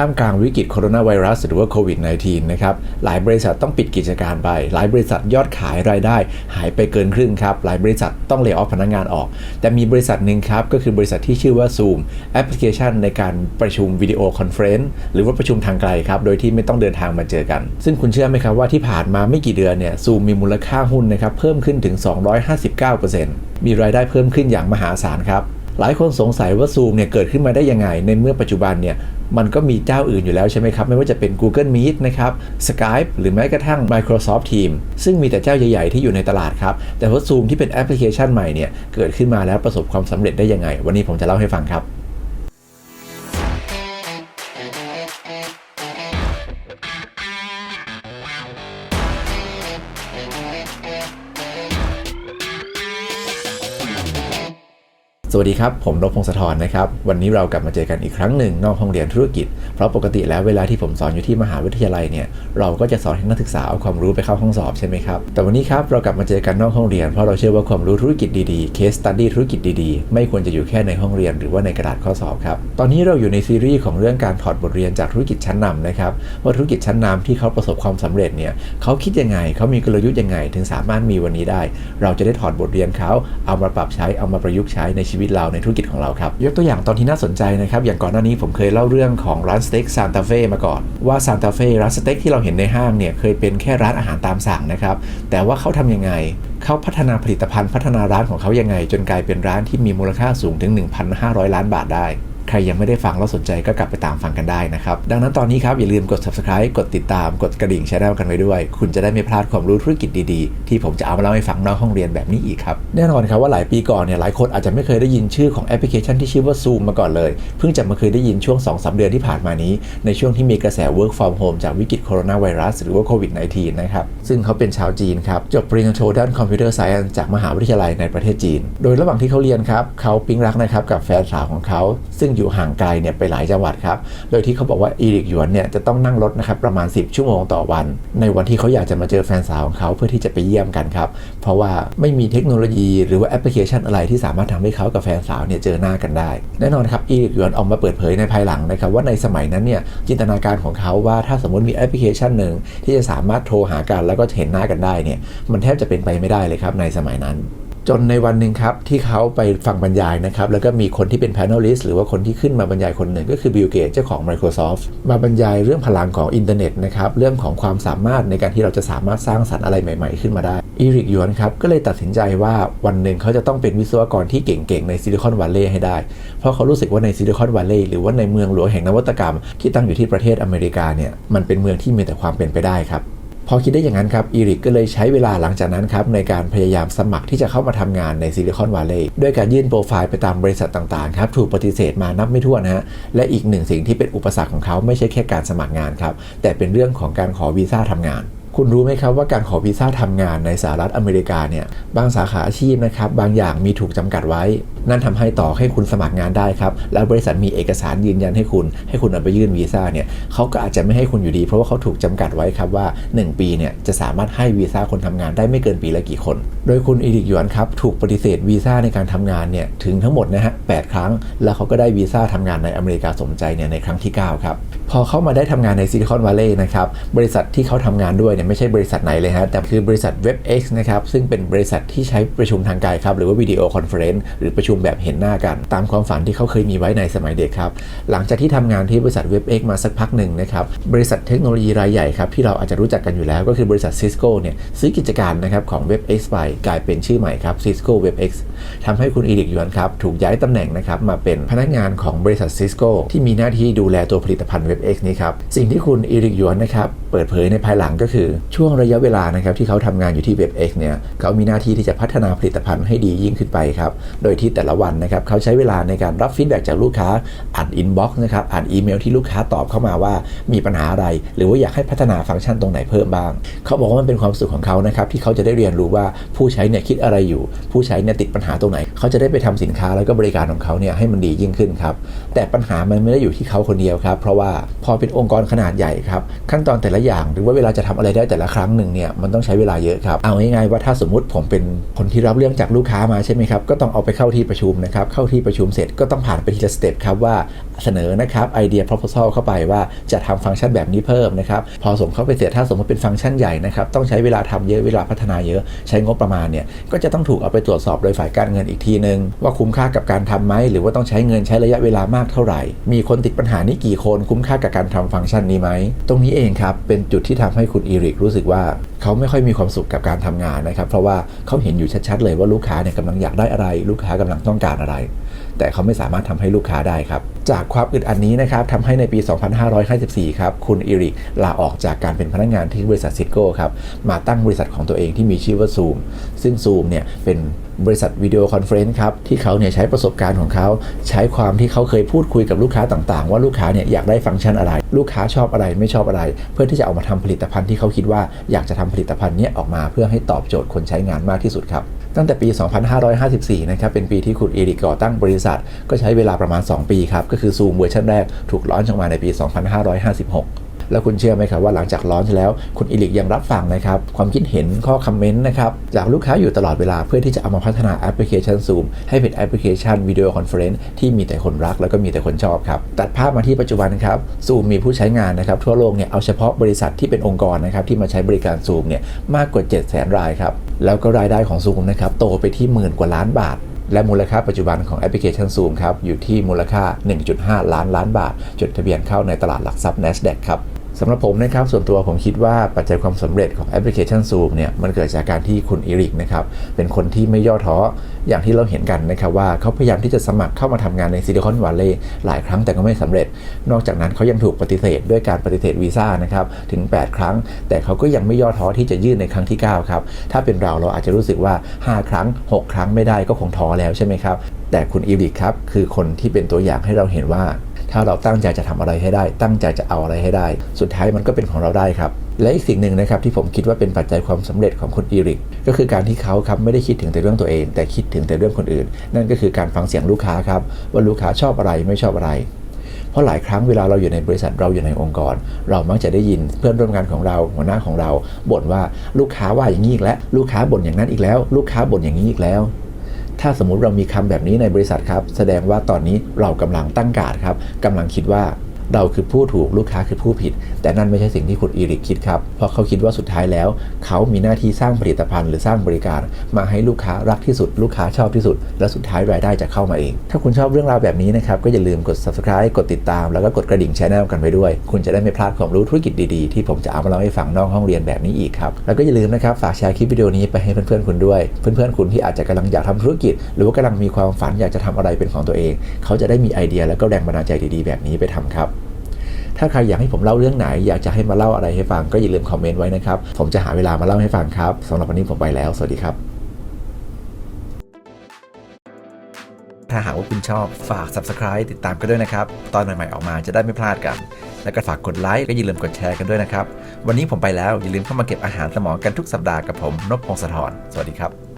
ท่ามกลางวิกฤตโคโรนาไวรัสหรือว่าโควิด -19 นะครับ หลายบริษัทต้องปิดกิจการไป หลายบริษัทยอดขายรายได้ หายไปเกินครึ่งครับ หลายบริษัทต้องเลิกออฟพนักงานออก แต่มีบริษัทหนึ่งครับ ก็คือบริษัทที่ชื่อว่า Zoom แอปพลิเคชันในการประชุมวิดีโอคอนเฟรนซ์หรือว่าประชุมทางไกลครับ โดยที่ไม่ต้องเดินทางมาเจอกัน ซึ่งคุณเชื่อไหมครับว่าที่ผ่านมาไม่กี่เดือนเนี่ย Zoom มีมูลค่าหุ้นนะครับเพิ่มขึ้นถึง 259%มีรายได้เพิ่มขึ้นอย่างมหาศาลครับ หลายคนสงสัยว่าซูมเนี่ยเกิดขึ้นมาได้ยังไง ในเมื่อปัจจุบันเนี่ยมันก็มีเจ้าอื่นอยู่แล้วใช่ไหมครับ ไม่ว่าจะเป็น Google Meet นะครับ Skype หรือแม้กระทั่ง Microsoft Teams ซึ่งมีแต่เจ้าใหญ่ ๆ ที่อยู่ในตลาดครับ แต่ว่า Zoom ที่เป็นแอปพลิเคชันใหม่เนี่ยเกิดขึ้นมาแล้วประสบความสำเร็จได้ยังไง วันนี้ผมจะเล่าให้ฟังครับ สวัสดีครับ ผมนพพงศธรนะครับ วันนี้เรากลับมาเจอกันอีกครั้งหนึ่งนอกห้องเรียนธุรกิจ เพราะปกติแล้วเวลาที่ผมสอนอยู่ที่มหาวิทยาลัยเนี่ยเราก็จะสอนให้นักศึกษาเอาความรู้ไปเข้าห้องสอบใช่ไหมครับ แต่วันนี้ครับเรากลับมาเจอกันนอกห้องเรียน เพราะเราเชื่อว่าความรู้ธุรกิจดีๆ case study ธุรกิจดีๆ ไม่ควรจะอยู่แค่ในห้องเรียนหรือว่าในกระดาษข้อสอบครับ ตอนนี้เราอยู่ในซีรีส์ของเรื่องการถอดบทเรียนจากธุรกิจชั้นนำนะครับว่าธุรกิจชั้นนำที่เขาประสบความสำเร็จเนี่ยเขาคิดยังไงเขามีกลยุทธ์ยังไง ถึงสามารถมีวันนี้ได้ เราจะได้ถอดบทเรียนเขาเอามาปรับใช้เอามาประยุกต์ใช้ในชีวิตเราในธุรกิจของเราครับ ยกตัวอย่างตอนที่น่าสนใจนะครับ อย่างก่อนหน้านี้ผมเคยเล่าเรื่องของร้านสเต็กซานตาเฟ่มาก่อน ว่าซานตาเฟ่ร้านสเต็กที่เราเห็นในห้างเนี่ยเคยเป็นแค่ร้านอาหารตามสั่งนะครับ แต่ว่าเขาทำยังไงเขาพัฒนาผลิตภัณฑ์พัฒนาร้านของเขายังไง จนกลายเป็นร้านที่มีมูลค่าสูงถึง 1,500 ล้านบาทได้ ใครยังไม่ได้ฟังแล้วสนใจก็กลับไปตามฟังกันได้นะครับ ดังนั้นตอนนี้ครับ อย่าลืมกด subscribe กดติดตามกดกระดิ่งแช anel กันไว้ด้วย คุณจะได้ไม่พลาดความรู้ธุรกิจดีๆ ที่ผมจะเอามาเล่าให้ฟังนอกห้องเรียนแบบนี้อีกครับ แน่นอนครับว่าหลายปีก่อนเนี่ยหลายคนอาจจะไม่เคยได้ยินชื่อของแอปพลิเคชันที่ชื่อว่า Zoom มาก่อนเลย เพิ่งจะมาเคยได้ยินช่วง2-3เดือนที่ผ่านมานี้ ในช่วงที่มีกระแส work from home จากวิกฤตโคโรนาไวรัสหรือว่าโควิด -19 นะครับซึ่งเขาเป็นชาวจีนครับจบปริญญาโทด้านคอมพิวเตอร์ไซเอนซ์จากมหาวิทยาลัยในประเทศจีน โดยระหว่างที่เขาเรียนครับเขาปิ๊งรักนะครับกับแฟนสาวของเขาซึ่งอยู่ห่างไกลเนี่ยไปหลายจังหวัดครับ โดยที่เขาบอกว่าอีริกหยวนเนี่ยจะต้องนั่งรถนะครับประมาณ 10 ชั่วโมงต่อวัน ในวันที่เขาอยากจะมาเจอแฟนสาวของเขาเพื่อที่จะไปเยี่ยมกันครับ เพราะว่าไม่มีเทคโนโลยีหรือว่าแอปพลิเคชันอะไรที่สามารถทำให้เขากับแฟนสาวเนี่ยเจอหน้ากันได้ แน่นอนครับอีริกหยวนออกมาเปิดเผยในภายหลังนะครับว่าในสมัยนั้นเนี่ยจินตนาการของเขาว่าถ้าสมมติมีแอปพลิเคชันหนึ่งที่จะสามารถโทรหากันแล้วก็เห็นหน้ากันได้เนี่ยมันแทบจะเป็นไปไม่ได้เลยครับในสมัยนั้น จนในวันหนึ่งครับที่เขาไปฟังบรรยายนะครับ แล้วก็มีคนที่เป็น panelist หรือว่าคนที่ขึ้นมาบรรยายคนหนึ่งก็คือบิลเกตเจ้าของ Microsoft มาบรรยายเรื่องพลังของอินเทอร์เน็ตนะครับ เรื่องของความสามารถในการที่เราจะสามารถสร้างสรรค์อะไรใหม่ๆ ขึ้นมาได้อีริกยวนครับก็เลยตัดสินใจว่าวันหนึ่งเขาจะต้องเป็นวิศวกรที่เก่งๆ ในซิลิคอนวัลเลย์ให้ได้ เพราะเขารู้สึกว่าในซิลิคอนวัลเลย์หรือว่าในเมืองหลวงแห่งนวัตกรรม ที่ตั้งอยู่ที่ประเทศอเมริกาเนี่ยมันเป็นเมืองที่มีแต่ความเป็นไปได้ครับ พอคิดได้อย่างนั้นครับอีริกก็เลยใช้เวลาหลังจากนั้นครับในการพยายามสมัครที่จะเข้ามาทำงานในซิลิคอนวัลเลย์ด้วยการยื่นโปรไฟล์ไปตามบริษัทต่างๆครับถูกปฏิเสธมานับไม่ถ้วนนะฮะและอีกหนึ่งสิ่งที่เป็นอุปสรรคของเขาไม่ใช่แค่การสมัครงานครับแต่เป็นเรื่องของการขอวีซ่าทำงาน คุณรู้ไหมครับว่าการขอวีซ่าทำงานในสหรัฐอเมริกาเนี่ยบางสาขาอาชีพนะครับบางอย่างมีถูกจำกัดไว้ นั่นทำให้ต่อให้คุณสมัครงานได้ครับ แล้วบริษัทมีเอกสารยืนยันให้คุณ ให้คุณเอาไปยื่นวีซ่าเนี่ยเขาก็อาจจะไม่ให้คุณอยู่ดี เพราะว่าเขาถูกจำกัดไว้ครับว่า 1 ปีเนี่ยจะสามารถให้วีซ่าคนทำงานได้ไม่เกินปีละกี่คน โดยคุณอีริกยวนครับถูกปฏิเสธวีซ่าในการทำงานเนี่ยถึงทั้งหมดนะฮะแครั้ง แล้วเขาก็ได้วีซ่าทำงานในอเมริกาสมใจเนี่ยในครั้งที่ 9 ครับ อเข้ามาได้ทำงานในซิลิคอนวัลเลย์นะครับบริษัทที่เขาทำงานด้วยเนี่ยไม่ใช่บริษัทไหนเลยฮะแต่คือบริษัท WebEx นะครับซึ่งเป็นบริษัทที่ใช้ประชุมทางไกลครับหรือว่าวิดีโอคอนเฟอเรนซ์หรือประชุมแบบเห็นหน้ากัน ตามความฝันที่เขาเคยมีไว้ในสมัยเด็กครับหลังจากที่ทำงานที่บริษัท WebEx มาสักพักหนึ่งนะครับบริษัทเทคโนโลยีรายใหญ่ครับที่เราอาจจะรู้จักกันอยู่แล้วก็คือบริษัท Cisco เนี่ยซื้อกิจการนะครับของ WebEx ไปกลายเป็นชื่อใหม่ครับ Cisco WebX ทำให้คุณอีริกยวนครับถูกย้ายตำแหน่งนะครับมาเป็นพนักงานของบริษัท Cisco ที่มีหน้าที่ดูแลตัวผลิตภัณฑ์ X นี้ครับ สิ่งที่คุณอีริกยวนนะครับเปิดเผยในภายหลังก็คือช่วงระยะเวลานะครับที่เขาทำงานอยู่ที่ WebEx เนี่ยเขามีหน้าที่ที่จะพัฒนาผลิตภัณฑ์ให้ดียิ่งขึ้นไปครับ โดยที่แต่ละวันนะครับเขาใช้เวลาในการรับฟีดแบ็จากลูกค้าอ่านอินบ็อกซ์นะครับอ่านอีเมลที่ลูกค้าตอบเข้ามาว่ามีปัญหาอะไร หรือว่าอยากให้พัฒนาฟังก์ชันตรงไหนเพิ่มบ้าง เขาบอกว่ามันเป็นความสุขของเขานะครับที่เขาจะได้เรียนรู้ว่าผู้ใช้เนี่ยคิดอะไรอยู่ ผู้ใช้เนี่ยติดปัญหาตรงไหน เขาจะได้ไปทำสินค้าแล้วก็บริการของเขาเนี่ยให้มันดียิ่งขึ้นครับแต่ปัญหามันไม่ได้อยู่ที่เขาคนเดียวครับ เพราะว่าพอเป็นองค์กรขนาดใหญ่ครับ ขั้นตอนแต่ละอย่างหรือว่าเวลาจะทำอะไรได้แต่ละครั้งหนึ่งเนี่ยมันต้องใช้เวลาเยอะครับ เอาง่ายๆว่าถ้าสมมติผมเป็นคนที่รับเรื่องจากลูกค้ามาใช่ไหมครับ ก็ต้องเอาไปเข้าที่ประชุมนะครับ เข้าที่ประชุมเสร็จก็ต้องผ่านไปทีละสเต็ปครับว่าเสนอนะครับไอเดีย proposal เข้าไปว่าจะทำฟังก์ชันแบบนี้เพิ่มนะครับ พอส่งเข้าไปเสร็จถ้าสมมติเป็นฟังก์ชันใหญ่นะครับต้องใช้เวลาทำเยอะเวลาพัฒนาเยอะ ใช้งบประมาณเนี่ยก็จะต้องถูกเอาไปตรวจสอบโดยฝ่ายการเงินอีกทีนึง ว่าคุ้มค่ากับการทำไหมหรือว่าต้องใช้เงินใช้ระยะเวลามากเท่าไหร่ มีคนติดปัญหานี้กี่คนคุ้มค่ากับการทำฟังก์ชันนี้ไหม ตรงนี้เองครับเป็นจุดที่ทำให้คุณอีริกรู้สึกว่าเขาไม่ค่อยมีความสุขกับการทำงานนะครับ เพราะว่าเขาเห็นอยู่ชัดๆเลยว่าลูกค้าเนี่ยกำลังอยากได้อะไร ลูกค้ากำลังต้องการอะไร แต่เขาไม่สามารถทำให้ลูกค้าได้ครับ จากความอึดอัดนี้นะครับทำให้ในปี 2554 ครับ คุณอีริกลาออกจากการเป็นพนักงานที่บริษัทซิโก้ครับ มาตั้งบริษัทของตัวเองที่มีชื่อว่า Zoom ซึ่ง Zoom เนี่ยเป็นบริษัทวิดีโอคอนเฟรนซ์ครับ ที่เขาเนี่ยใช้ประสบการณ์ของเขา ใช้ความที่เขาเคยพูดคุยกับลูกค้าต่างๆ ว่าลูกค้าเนี่ยอยากได้ฟังก์ชันอะไร ลูกค้าชอบอะไรไม่ชอบอะไร เพื่อที่จะเอามาทำผลิตภัณฑ์ที่เขาคิดว่าอยากจะทำผลิตภัณฑ์นี้ออกมาเพื่อให้ตอบโจทย์คนใช้งานมากที่สุดครับตั้งแต่ปี 2554 นะครับ เป็นปีที่คุณเอริกก่อตั้งบริษัท ก็ใช้เวลาประมาณ 2 ปีครับก็คือซูมเวอร์ชันแรกถูกล้อนออกมาในปี 2556 แล้วคุณเชื่อไหมครับว่าหลังจากล้อนแล้ว คุณอิลิกยังรับฟังนะครับ ความคิดเห็นข้อคอมเมนต์นะครับ จากลูกค้าอยู่ตลอดเวลาเพื่อที่จะเอามาพัฒนาแอปพลิเคชัน Zoom ให้เป็นแอปพลิเคชันวิดีโอคอนเฟอเรนซ์ที่มีแต่คนรักแล้วก็มีแต่คนชอบครับ ตัดภาพมาที่ปัจจุบันครับ Zoom มีผู้ใช้งานนะครับทั่วโลกเนี่ยเอาเฉพาะบริษัทที่เป็นองค์กรนะครับที่มาใช้บริการ Zoom เนี่ยมากกว่า 7 0 0 0 0 0รายครับแล้วก็รายได้ของ Zoom นะครับโตไปที่หมื่นกว่าล้านบาท และมูลค่าปัจจุบันของแอปพลิเคชัน Zoom ครับอยู่ที่มูลค่า 1.5 ล้านล้านบาท จดทะเบียนเข้าในตลาดหลักทรัพย์ NASDAQ ครับ สำหรับผมนะครับส่วนตัวผมคิดว่าปัจจัยความสำเร็จของแอปพลิเคชัน Zoom เนี่ยมันเกิดจากการที่คุณอีริกนะครับเป็นคนที่ไม่ย่อท้ออย่างที่เราเห็นกันนะครับว่าเขาพยายามที่จะสมัครเข้ามาทำงานในซิลิคอนวัลเลย์หลายครั้งแต่ก็ไม่สำเร็จ นอกจากนั้นเขายังถูกปฏิเสธด้วยการปฏิเสธวีซ่านะครับถึง 8 ครั้ง แต่เขาก็ยังไม่ย่อท้อที่จะยื่นในครั้งที่ 9 ครับ ถ้าเป็นเราเราอาจจะรู้สึกว่า 5 ครั้ง 6 ครั้งไม่ได้ก็คงท้อแล้วใช่ไหมครับแต่คุณอีริกครับคือคนที่เป็นตัวอย่างให้เราเห็นว่า ถ้าเราตั้งใจจะทำอะไรให้ได้ ตั้งใจจะเอาอะไรให้ได้ สุดท้ายมันก็เป็นของเราได้ครับ และอีกสิ่งหนึ่งนะครับที่ผมคิดว่าเป็นปัจจัยความสำเร็จของคุณอีริก ก็คือการที่เขาครับไม่ได้คิดถึงแต่เรื่องตัวเอง แต่คิดถึงแต่เรื่องคนอื่น นั่นก็คือการฟังเสียงลูกค้าครับว่าลูกค้าชอบอะไรไม่ชอบอะไรเพราะหลายครั้งเวลาเราอยู่ในบริษัทเราอยู่ในองค์กร เรามักจะได้ยินเพื่อนร่วมงานของเราหัวหน้าของเราบ่นว่าลูกค้าว่าอย่างนี้อีกแล้ว ลูกค้าบ่นอย่างนั้นอีกแล้ว ลูกค้าบ่นอย่างนี้อีกแล้ว ถ้าสมมุติเรามีคำแบบนี้ในบริษัทครับ แสดงว่าตอนนี้เรากำลังตั้งการดครับกำลังคิดว่า เราคือผู้ถูกลูกค้าคือผู้ผิด แต่นั่นไม่ใช่สิ่งที่คุณอีริกคิดครับ เพราะเขาคิดว่าสุดท้ายแล้ว เขามีหน้าที่สร้างผลิตภัณฑ์หรือสร้างบริการ มาให้ลูกค้ารักที่สุด ลูกค้าชอบที่สุด และสุดท้ายรายได้จะเข้ามาเอง ถ้าคุณชอบเรื่องราวแบบนี้นะครับก็อย่าลืมกด subscribe กดติดตาม แล้วก็กดกระดิ่งช anel กันไปด้วย คุณจะได้ไม่พลาดความรู้ธุรกิจดีๆ ที่ผมจะเอามาเล่าให้ฟังนอกห้องเรียนแบบนี้อีกครับแล้วก็อย่าลืมนะครับฝากแชร์คลิปวิดีโอนี้ไปให้เพื่อนๆคุณด้วย เพื่อนๆคุณที่อาจจะกำลังอยากทำธุรกิจ หรือว่ากำลังมีความฝันอยากจะทำอะไรเป็นของตัวเอง เขาจะได้มีไอเดียแล้วก็แรงบันดาลใจดีๆ แบบนี้ไปทำครับ ถ้าใครอยากให้ผมเล่าเรื่องไหน อยากจะให้มาเล่าอะไรให้ฟังก็อย่าลืมคอมเมนต์ไว้นะครับ ผมจะหาเวลามาเล่าให้ฟังครับสำหรับวันนี้ผมไปแล้ว สวัสดีครับถ้าหากว่าคุณชอบฝาก subscribe ติดตามกันด้วยนะครับ ตอนใหม่ๆออกมาจะได้ไม่พลาดกัน แล้วก็ฝากกดไลค์ก็อย่าลืมกดแชร์กันด้วยนะครับ วันนี้ผมไปแล้วอย่าลืมเข้ามาเก็บอาหารสมองกันทุกสัปดาห์กับผมนพพงศธรสวัสดีครับ